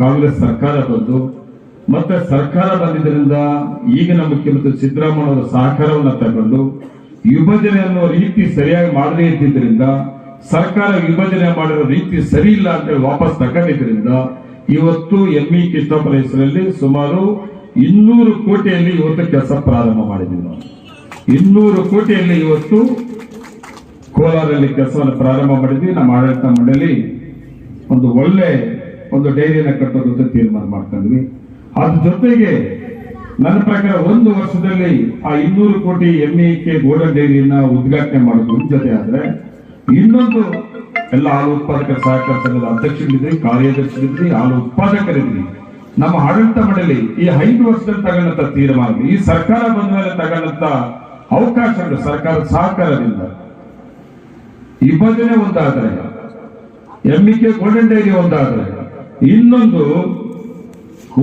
ಕಾಂಗ್ರೆಸ್ ಸರ್ಕಾರ ಬಂದು, ಮತ್ತೆ ಸರ್ಕಾರ ಬಂದಿದ್ದರಿಂದ ಈಗಿನ ಮುಖ್ಯಮಂತ್ರಿ ಸಿದ್ದರಾಮಯ್ಯ ಅವರ ಸಹಕಾರವನ್ನು ತಗೊಂಡು ವಿಭಜನೆ ಅನ್ನೋ ರೀತಿ ಸರಿಯಾಗಿ ಮಾಡದೇ ಇದ್ದಿದ್ದರಿಂದ, ಸರ್ಕಾರ ವಿಭಜನೆ ಮಾಡಿರೋ ರೀತಿ ಸರಿ ಇಲ್ಲ ಅಂತೇಳಿ ವಾಪಸ್ ತಗೊಂಡಿದ್ದರಿಂದ ಇವತ್ತು ಎಂ ಇ ಕೃಷ್ಣಪ್ಪನ ಹೆಸರಲ್ಲಿ ಸುಮಾರು ಇನ್ನೂರು ಕೋಟಿಯಲ್ಲಿ ಇವತ್ತು ಕೆಲಸ ಪ್ರಾರಂಭ ಮಾಡಿದ್ದೀವಿ ನಾವು. ಇನ್ನೂರು ಕೋಟಿಯಲ್ಲಿ ಇವತ್ತು ಕೋಲಾರಲ್ಲಿ ಕೆಲಸವನ್ನು ಪ್ರಾರಂಭ ಮಾಡಿದ್ವಿ ನಮ್ಮ ಆಡಳಿತ ಮಂಡಳಿ ಒಂದು ಒಳ್ಳೆ ಒಂದು ಡೈರಿಯನ್ನ ಕಟ್ಟೋದಂತ ತೀರ್ಮಾನ ಮಾಡ್ಕೊಂಡ್ವಿ ಅದ್ರ ಜೊತೆಗೆ ನನ್ನ ಪ್ರಕಾರ ಒಂದು ವರ್ಷದಲ್ಲಿ ಆ ಇನ್ನೂರು ಕೋಟಿ ಎಂಇ ಕೆ ಗೋಲ್ಡನ್ ಡೈರಿಯನ್ನ ಉದ್ಘಾಟನೆ ಮಾಡೋದು ಜೊತೆ ಆದ್ರೆ, ಇನ್ನೊಂದು ಎಲ್ಲ ಹಾಲು ಉತ್ಪಾದಕರ ಸಹಕಾರ ಸಂಘದ ಅಧ್ಯಕ್ಷರಿದ್ರಿ ಕಾರ್ಯದರ್ಶಿಗಿದ್ರಿ ಹಾಲು ಉತ್ಪಾದಕರಿದ್ರಿ. ನಮ್ಮ ಆಡಳಿತ ಮಂಡಳಿ ಈ ಐದು ವರ್ಷದಲ್ಲಿ ತಗೊಂಡಂತ ತೀರ್ಮಾನ, ಈ ಸರ್ಕಾರ ಬಂದ ಮೇಲೆ ತಗೊಂಡಂತ ಅವಕಾಶಗಳು ಸರ್ಕಾರ ಸಹಕಾರದಿಂದ. ವಿಭಜನೆ ಒಂದಾದ್ರೆ ಎಮ್ಮಿಕೆ ಗೋಲ್ಡನ್ ಡೈರಿ ಒಂದಾದ್ರೆ. ಇನ್ನೊಂದು,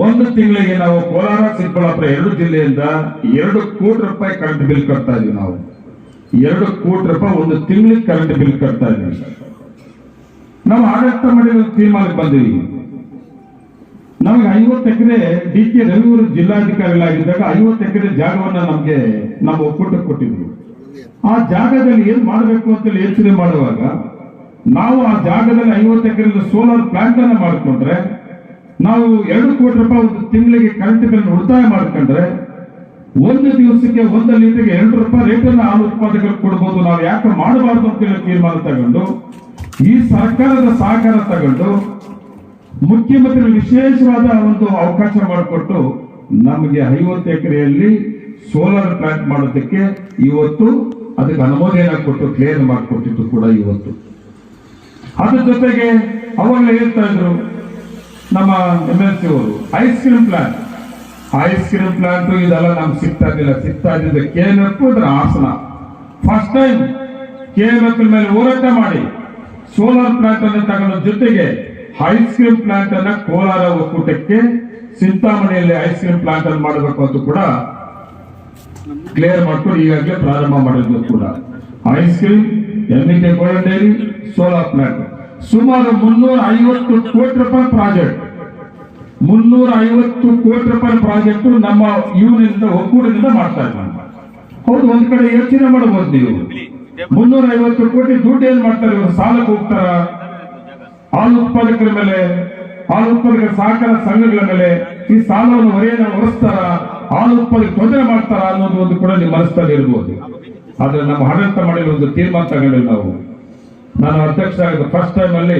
ಒಂದು ತಿಂಗಳಿಗೆ ನಾವು ಕೋಲಾರ, ಚಿಕ್ಕಬಳ್ಳಾಪುರ ಎರಡು ಜಿಲ್ಲೆಯಿಂದ ಎರಡು ಕೋಟಿ ರೂಪಾಯಿ ಕರೆಂಟ್ ಬಿಲ್ ಕಟ್ತಾ ಇದೀವಿ ನಾವು. ಎರಡು ಕೋಟಿ ರೂಪಾಯಿ ಒಂದು ತಿಂಗಳಿಗೆ ಕರೆಂಟ್ ಬಿಲ್ ಕಟ್ತಾ ಇದೀವಿ. ನಾವು ಆಡಳಿತ ಮಾಡಿರೋ ತೀರ್ಮಾನಕ್ಕೆ ಬಂದಿವಿ. ನಮಗೆ ಐವತ್ತು ಎಕರೆ ಡಿ ಕೆ ರವಿಯವರು ಜಿಲ್ಲಾಧಿಕಾರಿಗಳಾಗಿದ್ದಾಗ ಐವತ್ತು ಎಕರೆ ಜಾಗವನ್ನ ನಮಗೆ ನಮ್ಮ ಒಕ್ಕೂಟಕ್ಕೆ ಕೊಟ್ಟಿದ್ರು. ಆ ಜಾಗದಲ್ಲಿ ಏನ್ ಮಾಡಬೇಕು ಅಂತೇಳಿ ಯೋಚನೆ ಮಾಡುವಾಗ ನಾವು ಆ ಜಾಗದಲ್ಲಿ ಐವತ್ತು ಎಕರೆ ಸೋಲಾರ್ ಪ್ಲಾಂಟ್ ಅನ್ನ ಮಾಡಿಕೊಂಡ್ರೆ, ನಾವು ಎರಡು ಕೋಟಿ ರೂಪಾಯಿ ಒಂದು ತಿಂಗಳಿಗೆ ಕರೆಂಟ್ ಬಿಲ್ ಉಳಿತಾಯ ಮಾಡ್ಕೊಂಡ್ರೆ, ಒಂದು ದಿವಸಕ್ಕೆ ಒಂದು ಲೀಟರ್ಗೆ ಎರಡು ರೂಪಾಯಿ ರೇಟನ್ನು ಹಾಲು ಉತ್ಪಾದಕರು ಕೊಡ್ಬೋದು. ನಾವು ಯಾಕೆ ಮಾಡಬಾರ್ದು ಅಂತೇಳಿ ತೀರ್ಮಾನ ತಗೊಂಡು, ಈ ಸರ್ಕಾರದ ಸಹಕಾರ ತಗೊಂಡು, ಮುಖ್ಯಮಂತ್ರಿ ವಿಶೇಷವಾದ ಒಂದು ಅವಕಾಶ ಮಾಡಿಕೊಟ್ಟು ನಮಗೆ ಐವತ್ತು ಎಕರೆಯಲ್ಲಿ ಸೋಲಾರ್ ಪ್ಲಾಂಟ್ ಮಾಡೋದಕ್ಕೆ ಇವತ್ತು ಅದಕ್ಕೆ ಅನುಮೋದನೆ ಕೊಟ್ಟು ಕ್ಲಿಯರ್ ಮಾಡಿಕೊಟ್ಟಿದ್ದು ಕೂಡ ಇವತ್ತು. ಅದ್ರ ಜೊತೆಗೆ ಅವಾಗಲೇ ಹೇಳ್ತಾ ಇದ್ರು ನಮ್ಮ ಎಂ ಎಲ್ ಸಿ ಅವರು ice cream plant ice cream plant ಇದೆಲ್ಲ ನಮ್ಗೆ ಸಿಗ್ತಾ ಇದ್ದಿಲ್ಲ, ಸಿಗ್ತಾ ಇದ್ದಿದ್ದು ಕೆ ಎನ್ ಆಸನ ಫಸ್ಟ್ ಟೈಮ್ ಕೆ ಮೇಲೆ ಹೋರಾಟ ಮಾಡಿ ಸೋಲಾರ್ ಪ್ಲಾಂಟ್ ಅನ್ನು ತಗೊಳ್ಳೋ ಜೊತೆಗೆ ಐಸ್ ಕ್ರೀಮ್ ಪ್ಲಾಂಟ್ ಅನ್ನ ಕೋಲಾರ ಒಕ್ಕೂಟಕ್ಕೆ ಚಿಂತಾಮಣಿಯಲ್ಲಿ ಐಸ್ ಕ್ರೀಮ್ ಪ್ಲಾಂಟ್ ಅನ್ನು ಮಾಡಬೇಕು ಅಂತ ಕೂಡ ಕ್ಲಿಯರ್ ಮಾಡ್ಕೊಂಡು ಈಗಾಗಲೇ ಪ್ರಾರಂಭ ಮಾಡಿದ್ರು ಕೂಡ. ಐಸ್ ಕ್ರೀಮ್ ಎನ್ನಿಕೆ ಗೋಲ್ಡನ್ ಡೈರಿ ಸೋಲಾರ್ ಪ್ಲಾಂಟ್ ಸುಮಾರು ಮುನ್ನೂರ ಐವತ್ತು ಕೋಟಿ ರೂಪಾಯಿ ಪ್ರಾಜೆಕ್ಟ್. ಮುನ್ನೂರ ಐವತ್ತು ಕೋಟಿ ರೂಪಾಯಿ ಪ್ರಾಜೆಕ್ಟ್ ನಮ್ಮ ಇವನಿಂದ ಒಕ್ಕೂಟದಿಂದ ಮಾಡ್ತಾ ಇದ್ದಾರೆ. ಹೌದು, ಒಂದ್ ಕಡೆ ಯೋಚನೆ ಮಾಡಬಹುದು ನೀವು. ಮುನ್ನೂರ ಐವತ್ತು ಕೋಟಿ ದುಡ್ಡು ಏನ್ ಮಾಡ್ತಾರೆ ಇವರು? ಸಾಲಕ್ಕೆ ಹೋಗ್ತಾರ? ಹಾಲು ಉತ್ಪಾದಕರ ಮೇಲೆ, ಹಾಲು ಉತ್ಪಾದಕರ ಸಹಕಾರ ಸಂಘಗಳ ಮೇಲೆ ಈ ಸಾಲವನ್ನು ಹೊರೆಯನ್ನು ಹೊರಿಸ್ತಾರ ಹಾಲು ಉತ್ಪಾದಕ ತೊಂದರೆ ಮಾಡ್ತಾರ ಅನ್ನೋದು ಒಂದು ಕೂಡ ನಿಮ್ಮ ಮನಸ್ಸಲ್ಲಿ ಇರ್ಬೋದು. ಆದ್ರೆ ನಮ್ಮ ಆಡಳಿತ ಮಾಡಲು ಒಂದು ತೀರ್ಮಾನ ತಗೊಂಡಿಲ್ಲ ನಾವು, ನಾನು ಅಧ್ಯಕ್ಷ ಆಗಿದ್ದ ಫಸ್ಟ್ ಟೈಮ್ ಅಲ್ಲಿ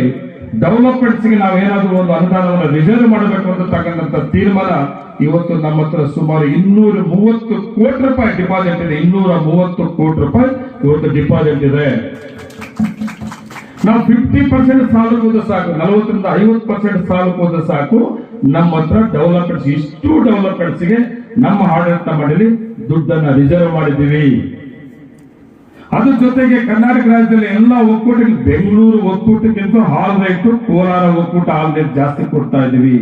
ಡೆವಲಪ್ಮೆಂಟ್ಸ್ಗೆ ನಾವು ಏನಾದರೂ ಒಂದು ಅನುದಾನವನ್ನು ರಿಸರ್ವ್ ಮಾಡಬೇಕು ಅಂತ ತಗೊಂಡಂತ ತೀರ್ಮಾನ ಇವತ್ತು ನಮ್ಮ ಹತ್ರ ಸುಮಾರು ಇನ್ನೂರ ಮೂವತ್ತು ಕೋಟಿ ರೂಪಾಯಿ ಡಿಪಾಸಿಟ್ ಇದೆ. ಇನ್ನೂರ ಮೂವತ್ತು ಕೋಟಿ ರೂಪಾಯಿ ಇವತ್ತು ಡಿಪಾಸಿಟ್ ಇದೆ. ನಾವು ಫಿಫ್ಟಿ ಪರ್ಸೆಂಟ್ ಸಾಲ ಹೋದ್ರೆ ಸಾಕು, ನಲವತ್ತರಿಂದ ಐವತ್ತು ಪರ್ಸೆಂಟ್ ಸಾಲ ಹೋದ್ರೆ ಸಾಕು. ನಮ್ಮ ಹತ್ರ ಡೆವಲಪ್ಮೆಂಟ್ಸ್ ಇಷ್ಟು ಡೆವಲಪ್ಮೆಂಟ್ಸ್ಗೆ ನಮ್ಮ ಆಡಳಿತ ಮಾಡಲಿ ದುಡ್ಡನ್ನ ರಿಸರ್ವ್ ಮಾಡಿದ್ದೀವಿ. ಅದ್ರ ಜೊತೆಗೆ ಕರ್ನಾಟಕ ರಾಜ್ಯದಲ್ಲಿ ಎಲ್ಲ ಒಕ್ಕೂಟ ಬೆಂಗಳೂರು ಒಕ್ಕೂಟಕ್ಕಿಂತ ಹಾಲ್ ರೇಟ್ ಕೋಲಾರ ಒಕ್ಕೂಟ ಹಾಲ್ ರೇಟ್ ಜಾಸ್ತಿ ಕೊಡ್ತಾ ಇದೀವಿ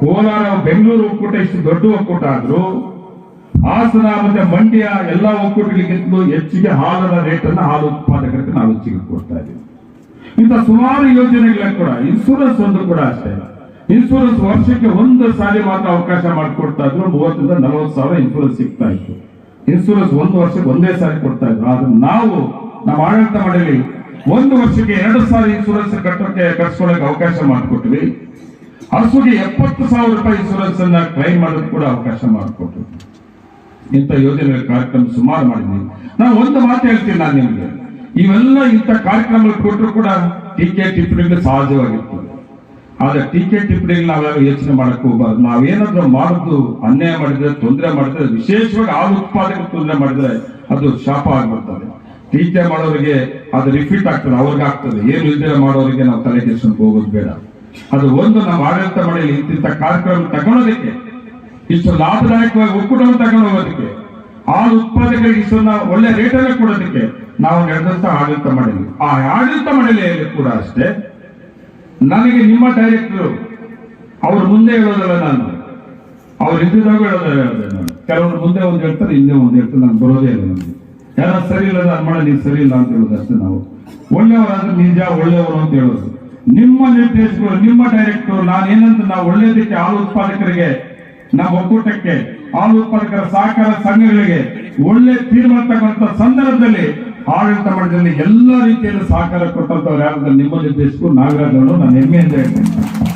ಕೋಲಾರ, ಬೆಂಗಳೂರು ಒಕ್ಕೂಟ ಇಷ್ಟು ದೊಡ್ಡ ಒಕ್ಕೂಟ ಆದ್ರೂ, ಹಾಸನ ಮತ್ತೆ ಮಂಡ್ಯ ಎಲ್ಲ ಒಕ್ಕೂಟಗಳಿಗಿಂತಲೂ ಹೆಚ್ಚಿಗೆ ಹಾಲರ ರೇಟ್ ಅನ್ನ ಹಾಲು ಉತ್ಪಾದಕರಿಗೆ ನಾವು ಹೆಚ್ಚಿಗೆ ಕೊಡ್ತಾ ಇದೀವಿ ಇಂಥ ಸುಮಾರು ಯೋಜನೆಗಳ ಕೂಡ ಇನ್ಸೂರೆನ್ಸ್ ಒಂದು ಕೂಡ ಅಷ್ಟೇ ಇನ್ಸೂರೆನ್ಸ್ ವರ್ಷಕ್ಕೆ ಒಂದು ಸಾರಿ ಮಾತ್ರ ಅವಕಾಶ ಮಾಡಿಕೊಡ್ತಾ ಇದ್ರು, ಮೂವತ್ತರಿಂದ ನಲವತ್ತು ಸಾವಿರ ಇನ್ಸೂರೆನ್ಸ್ ಸಿಗ್ತಾ ಇತ್ತು. ಇನ್ಸೂರೆನ್ಸ್ ಒಂದು ವರ್ಷಕ್ಕೆ ಒಂದೇ ಸಾರಿ ಕೊಡ್ತಾ ಇದ್ರು. ಆದ್ರೆ ನಾವು ನಮ್ಮ ಆಡಳಿತ ಮಾಡಲಿ ಒಂದು ವರ್ಷಕ್ಕೆ ಎರಡು ಸಾರಿ ಇನ್ಸೂರೆನ್ಸ್ ಕಟ್ಟೋಕೆ ಕಟ್ಸ್ಕೊಳ್ಳೋಕೆ ಅವಕಾಶ ಮಾಡಿಕೊಟ್ವಿ ಹಸುಗೆ ಎಪ್ಪತ್ತು ಸಾವಿರ ರೂಪಾಯಿ ಇನ್ಸೂರೆನ್ಸ್ ಅನ್ನ ಕ್ಲೈಮ್ ಮಾಡೋದು ಕೂಡ ಅವಕಾಶ ಮಾಡಿಕೊಟ್ವಿ ಇಂಥ ಯೋಜನೆಗಳ ಕಾರ್ಯಕ್ರಮ ಸುಮಾರು ಮಾಡಿದ್ವಿ. ನಾನು ಒಂದು ಮಾತು ಹೇಳ್ತೀನಿ ನಾನು ನಿಮಗೆ. ಇವೆಲ್ಲ ಇಂಥ ಕಾರ್ಯಕ್ರಮಗಳು ಕೊಟ್ಟರು ಕೂಡ ಟೀಕೆ ಟಿಪ್ಪಣಿಗಳು ಸಹಜವಾಗಿರ್ತದೆ ಆದ್ರೆ ಟೀಕೆ ಟಿಪ್ಪಣಿಗಳು ನಾವೆಲ್ಲ ಯೋಚನೆ ಮಾಡಕ್ ಹೋಗ್ಬಾರ್ದು. ನಾವೇನಾದ್ರೂ ಮಾಡುದು, ಅನ್ಯಾಯ ಮಾಡಿದ್ರೆ, ತೊಂದರೆ ಮಾಡಿದ್ರೆ, ವಿಶೇಷವಾಗಿ ಆ ಉತ್ಪಾದಕರು ತೊಂದರೆ ಮಾಡಿದ್ರೆ ಅದು ಶಾಪ ಆಗ್ಬಿಡ್ತದೆ. ಟೀಕೆ ಮಾಡೋರಿಗೆ ಅದು ರಿಪೀಟ್ ಆಗ್ತದೆ, ಅವ್ರಿಗೆ ಆಗ್ತದೆ. ಏನು ಇದ್ರೆ ಮಾಡೋರಿಗೆ ನಾವು ತಲೆ ಕೆಡಿಸ್ಕೊಂಡು ಹೋಗೋದು ಬೇಡ. ಅದು ಒಂದು ನಮ್ಮ ಆಡಳಿತ ಮಾಡಲಿ ಇಂತಿಂತ ಕಾರ್ಯಕ್ರಮ ತಗೊಳ್ಳೋದಕ್ಕೆ ಇಷ್ಟು ಲಾಭದಾಯಕವಾಗಿ ಒಕ್ಕೂಟವನ್ನು ತಗೊಂಡು ಹೋಗೋದಕ್ಕೆ ಹಾಲು ಉತ್ಪಾದಕರಿಗೆ ಇಷ್ಟನ್ನ ಒಳ್ಳೆ ರೇಟನ್ನು ಕೊಡೋದಕ್ಕೆ ನಾವು ನಡೆದಂತ ಆಡಳಿತ ಮಾಡಲಿ ಆ ಆಡಳಿತ ಮಂಡಳಿಯಲ್ಲಿ ಕೂಡ ಅಷ್ಟೇ. ನನಗೆ ನಿಮ್ಮ ಡೈರೆಕ್ಟರ್ ಅವ್ರ ಮುಂದೆ ಹೇಳೋದಲ್ಲ ನಾನು. ಅವ್ರು ಇದ್ದಿದ್ದಾಗ ಹೇಳೋದಲ್ಲ ಹೇಳಿದೆ ನಾನು. ಕೆಲವರು ಮುಂದೆ ಒಂದು ಹೇಳ್ತಾರೆ, ಹಿಂದೆ ಒಂದು ಹೇಳ್ತಾರೆ, ನಾನು ಬರೋದೇ ಇಲ್ಲ ನನಗೆ. ಯಾರು ಸರಿ ಇಲ್ಲ ನಾನು ಮಾಡ ನೀವು ಸರಿ ಇಲ್ಲ ಅಂತ ಹೇಳೋದು ಅಷ್ಟೇ ನಾವು. ಒಳ್ಳೆಯವರಾದ್ರೆ ನಿಜ ಒಳ್ಳೆಯವರು ಅಂತ ಹೇಳೋದು. ನಿಮ್ಮ ನಿರ್ದೇಶಕರು, ನಿಮ್ಮ ಡೈರೆಕ್ಟರ್ ನಾನೇನಂತ ನಾವು ಒಳ್ಳೆಯದಕ್ಕೆ ಹಾಲು ಉತ್ಪಾದಕರಿಗೆ, ನಮ್ಮ ಒಕ್ಕೂಟಕ್ಕೆ, ಹಾಲು ಉತ್ಪಾದಕರ ಸಹಕಾರ ಸಂಘಗಳಿಗೆ ಒಳ್ಳೆ ತೀರ್ಮಾನ ತಗೊಂತ ಸಂದರ್ಭದಲ್ಲಿ ಆಡಳಿತ ಮಂಡಳಿಯಲ್ಲಿ ಎಲ್ಲ ರೀತಿಯಲ್ಲಿ ಸಹಕಾರ ಕೊಟ್ಟಂತವ್ರು ಯಾರು ನಿಮ್ಮ ನಿರ್ದೇಶಕರು ನಾಗರಾಜ್ ಅವರು. ನಾನು ಹೆಮ್ಮೆಯಿಂದ ಹೇಳ್ತೇನೆ.